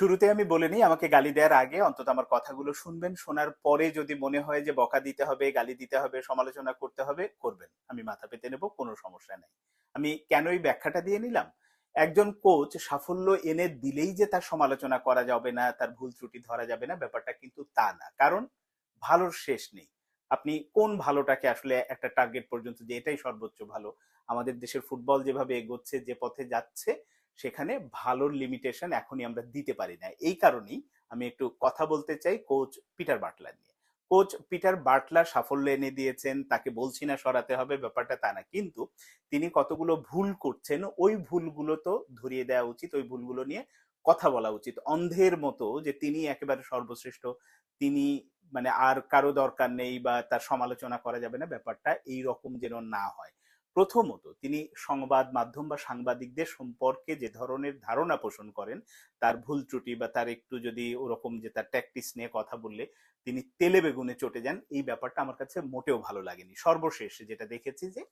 শুরুতে আমি বলে নিই আমাকে গালি দেওয়ার আগে অন্তত আমার কথাগুলো শুনবেন। শোনার পরে যদি মনে হয় যে বকা দিতে হবে, গালি দিতে হবে, সমালোচনা করতে হবে, করবেন। আমি মাথা পেতে নেব, কোনো সমস্যা নেই। আমি কেনই ব্যাখ্যাটা দিয়ে নিলাম? একজন কোচ সাফল্য এনে দিলেই যে তার সমালোচনা করা যাবে না, তার ভুল ত্রুটি ধরা যাবে না, ব্যাপারটা কিন্তু তা না। কারণ ভালোর শেষ নেই। আপনি কোন ভালোটাকে আসলে একটা টার্গেট পর্যন্ত যে এটাই সর্বোচ্চ ভালো। আমাদের দেশের ফুটবল যেভাবে এগোচ্ছে, যে পথে যাচ্ছে সেখানে ভালো লিমিটেশন এখনই আমরা দিতে পারি না। এই কারণেই আমি একটু কথা বলতে চাই কোচ পিটার বাটলার নিয়ে। কোচ পিটার বাটলার সাফল্য এনে দিয়েছেন, তাকে বলছি না সরাতে হবে, ব্যাপারটা তা না। কিন্তু তিনি কতগুলো ভুল করছেন, ওই ভুলগুলো তো ধরিয়ে দেওয়া উচিত, ওই ভুলগুলো নিয়ে কথা বলা উচিত। অন্ধের মতো যে তিনি একেবারে সর্বশ্রেষ্ঠ, তিনি মানে আর কারও দরকার নেই বা তার সমালোচনা করা যাবে না, ব্যাপারটা এই রকম যেন না হয়। প্রথমত তিনি সংবাদ মাধ্যম বা সাংবাদিকদের সম্পর্কে যে ধরনের ধারণা পোষণ করেন, তার ভুল ত্রুটি বা তার একটু যদি ওরকম যে তার ট্যাকটিস নিয়ে কথা বললে, তিনি তেলে বেগুনে চটে যান, এই ব্যাপারটা আমার কাছে মোটেও ভালো লাগেনি। সর্বশেষ যেটা দেখেছি যে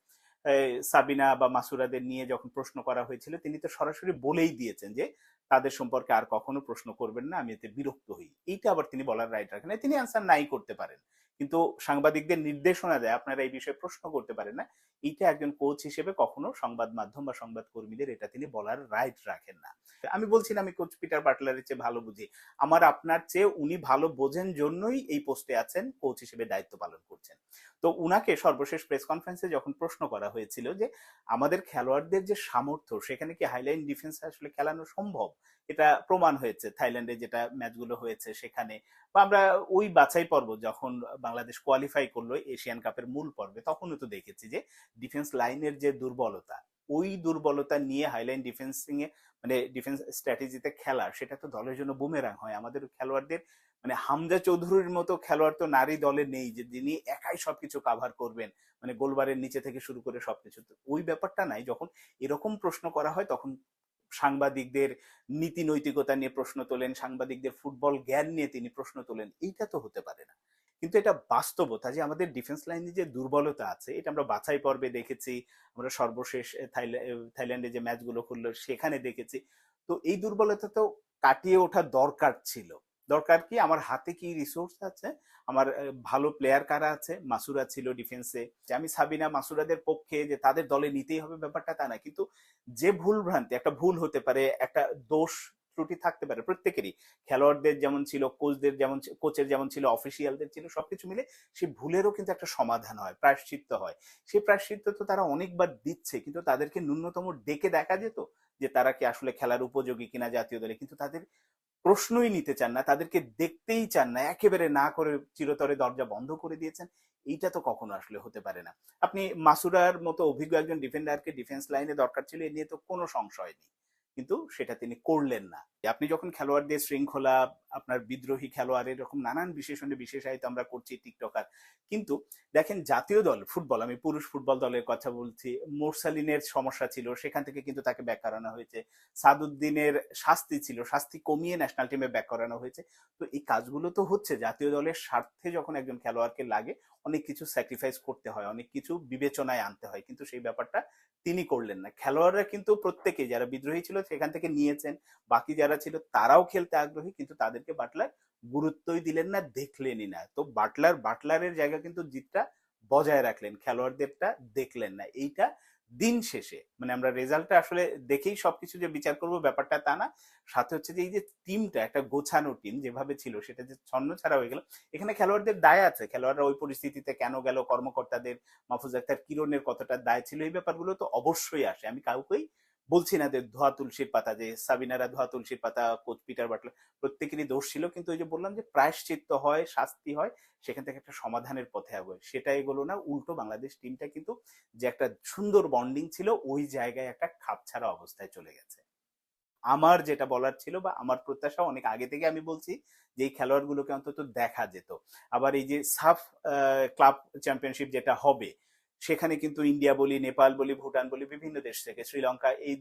সাবিনা বা মাসুরাদের নিয়ে যখন প্রশ্ন করা হয়েছিল, তিনি তো সরাসরি বলেই দিয়েছেন যে, তাদের সম্পর্কে আর কখনো প্রশ্ন করবেন না, আমি এতে বিরক্ত হই। এইটা আবার তিনি বলার রাইট রাখেন তিনি আনসার নাই করতে পারেন। কিন্তু সাংবাদিকদের নির্দেশনা দেয়, আপনারা এই বিষয়ে প্রশ্ন করতে পারেন না। এইটা একজন কোচ হিসেবে কখনো সংবাদ মাধ্যম বা সংবাদ কর্মীদের এটা তিনি বলার রাইট রাখেন না। আমি বলছি না আমি কোচ পিটার বাটলারের চেয়ে ভালো বুঝি। আমার আপনার চেয়ে উনি ভালো বোঝেন জন্যই এই পোস্টে আছেন কোচ হিসেবে দায়িত্ব পালন করছেন। তো উনাকে সর্বশেষ প্রেস কনফারেন্সে যখন প্রশ্ন করা হয়েছিল যে, আমাদের খেলোয়াড়দের যে সামর্থ্য, সেখানে কি হাইলাইন ডিফেন্স আসলে খেলানো সম্ভব? এটা প্রমাণ হয়েছে, থাইল্যান্ডে যেটা ম্যাচগুলো হয়েছে সেখানে। বা আমরা ওই বাছাই পর্ব যখন বাংলাদেশ কোয়ালিফাই করল এশিয়ান কাপের মূল পর্বে, তখনও তো দেখেছি যে ডিফেন্স লাইনের যে দুর্বলতা, ওই দুর্বলতা নিয়ে হাইলাইন ডিফেন্সিং এ মানে ডিফেন্স স্ট্র্যাটেজিতে খেলা, সেটা তো দলের জন্য বুমেরাং হয়। আমাদের খেলোয়াড়দের মানে হামজা চৌধুরীর মতো খেলোয়াড় তো নারী দলে নেই যে যিনি একাই সবকিছু কাভার করবেন মানে গোলবারের নিচে থেকে শুরু করে সবকিছু। ওই ব্যাপারটা নাই, যখন এরকম প্রশ্ন করা হয়, তখন সাংবাদিকদের নীতি নৈতিকতা নিয়ে প্রশ্ন তোলেন, সাংবাদিকদের ফুটবল জ্ঞান নিয়ে তিনি প্রশ্ন তোলেন, এইটা তো হতে পারে না। কিন্তু এটা বাস্তবতা যে আমাদের ডিফেন্স লাইনে যে দুর্বলতা আছে, এটা আমরা বাছাই পর্বে দেখেছি, আমরা সর্বশেষ থাইল্যা- থাইল্যান্ডে যে ম্যাচগুলো করল সেখানে দেখেছি। তো এই দুর্বলতা তো কাটিয়ে ওঠা দরকার ছিল। দরকার কি? আমার হাতে কি রিসোর্স আছে? আমার ভালো প্লেয়ার কারা আছে? মাসুরা ছিল ডিফেন্সে যে আমি সাবিনা মাসুরাদের পক্ষে যে তাদের দলে নিতেই হবে ব্যাপারটা তা না। কিন্তু যে ভুল ভ্রান্তি, একটা ভুল হতে পারে, একটা দোষ ত্রুটি থাকতে পারে প্রত্যেকেরই। খেলোয়াড়দের যেমন ছিল কোচদের যেমন কোচের যেমন ছিল অফিসিয়ালদের ছিল, সবকিছু মিলে সেই ভুলেরও কিন্তু একটা সমাধান হয়, প্রায়শ্চিত্ত হয়। সেই প্রায়শ্চিত্ত তো তারা অনেকবার দিচ্ছে, কিন্তু তাদেরকে ন্যূনতম ডেকে দেখা যেত যে তারা কি আসলে খেলার উপযোগী কিনা জাতীয় দলে। কিন্তু তাদের প্রশ্নই নিতে চান না, তাদেরকে দেখতেই চান না, একেবারে না করে চিরতরে দরজা বন্ধ করে দিয়েছেন। এইটা তো কখনো আসলে হতে পারে না। আপনি মাসুরার মতো অভিজ্ঞ একজন ডিফেন্ডারকে ডিফেন্স লাইনে দরকার ছিল, এ নিয়ে তো কোনো সংশয় নেই। কিন্তু সেটা তিনি করলেন না। আপনি যখন খেলোয়াড়দের শৃঙ্খলা আপনার বিদ্রোহী খেলোয়াড় এরকম নানান বিশেষণে বিশেষায়িত আমরা করছি টিকটকার। কিন্তু দেখেন জাতীয় দল, ফুটবল, আমি পুরুষ ফুটবল দলের কথা বলছি, মোরসালিনের সমস্যা ছিল, সেখান থেকে কিন্তু তাকে ব্যাক করানো হয়েছে। সাদুদ্দিনের শাস্তি ছিল, শাস্তি কমিয়ে ন্যাশনাল টিমে ব্যাক করানো হয়েছে। তো এই কাজগুলো তো হচ্ছে, জাতীয় দলের স্বার্থে যখন একজন খেলোয়াড়কে লাগে, অনেক কিছু স্যাক্রিফাইস করতে হয়, অনেক কিছু বিবেচনায় আনতে হয়। কিন্তু সেই ব্যাপারটা তিনি করলেন না। খেলোয়াড়রা কিন্তু প্রত্যেকে যারা বিদ্রোহী ছিল সেখান থেকে নিয়েছেন, বাকি যারা ছিল তারাও খেলতে আগ্রহী, কিন্তু তাদেরকে বাটলার গুরুত্বই দিলেন না, দেখলেনই না। তো বাটলার, বাটলারের জায়গা কিন্তু জিতটা বজায় রাখলেন খেলোয়াড়দেরটা দেখলেন না। এইটা দিন শেষে। মানে আমরা রেজাল্টটা আসলে দেখেই সবকিছু যে বিচার করব ব্যাপারটা তা না। সাথে হচ্ছে যে এই যে টিমটা, একটা গোছানো টিম যেভাবে ছিল, সেটা যে ছন্ন ছাড়া হয়ে গেল। এখানে খেলোয়াড়দের দায় আছে। খেলোয়াড়রা ওই পরিস্থিতিতে কেন গেল, কর্মকর্তাদের, মাহফুজ আক্তার কিরণের কতটা দায় ছিল, এই ব্যাপারগুলো তো অবশ্যই আসে। আমি কাউকেই বলছি না যে ধোয়া তুলসীর পাতা, যে সাবিনারা ধোয়া তুলসীর পাতা, কোচ পিটার বাটলার, প্রত্যেকেরই দোষ ছিল। কিন্তু ওই যে বললাম যে প্রায়শ্চিত্ত হয়, শাস্তি হয়, সেখান থেকে একটা সমাধানের পথে আগে সেটা এগোলো না, উল্টো বাংলাদেশ টিমটা কিন্তু যে একটা সুন্দর বন্ডিং ছিল, ওই জায়গায় একটা খাপছাড়া অবস্থায় চলে গেছে। আমার যেটা বলার ছিল বা আমার প্রত্যাশা অনেক আগে থেকে আমি বলছি যে এই খেলোয়াড়গুলোকে অন্তত দেখা যেত। আবার এই যে সাফ ক্লাব চ্যাম্পিয়নশিপ যেটা হবে সেখানে কিন্তু ইন্ডিয়া বলি নেপাল বলি ভুটান বলি, বিভিন্ন দেশ থেকে শ্রীলঙ্কা এই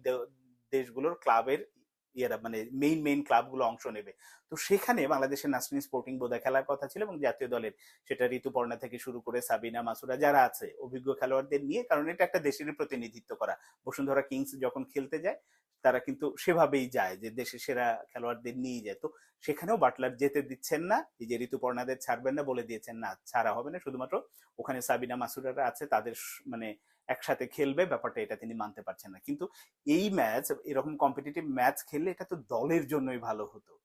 দেশগুলোর ক্লাবের ইয়েরা মানে মেইন মেইন ক্লাবগুলো অংশ নেবে। তো সেখানে বাংলাদেশের ন্যাশনাল স্পোর্টিং বোধা খেলার কথা ছিল এবং জাতীয় দলের, সেটা ঋতুপর্ণা থেকে শুরু করে সাবিনা, মাসুরা যারা আছে, অভিজ্ঞ খেলোয়াড়দের নিয়ে, কারণ এটা একটা দেশের প্রতিনিধিত্ব করা। বসুন্ধরা কিংস যখন খেলতে যায় তারা কিন্তু সেভাবেই যায় যে দেশে সেরা খেলোয়াড়দের নিয়ে যায়। তো সেখানেও বাটলার যেতে দিচ্ছেন না, এই যে ঋতুপর্ণাদের ছাড়বেন না বলে দিয়েছেন না, ছাড়া হবে না। শুধুমাত্র ওখানে সাবিনা মাসুরারা আছে, তাদের মানে একসাথে খেলবে, ব্যাপারটা এটা তিনি মানতে পারছেন না। কিন্তু এই ম্যাচ, এরকম কম্পিটিটিভ ম্যাচ খেললে এটা তো দলের জন্যই ভালো হতো।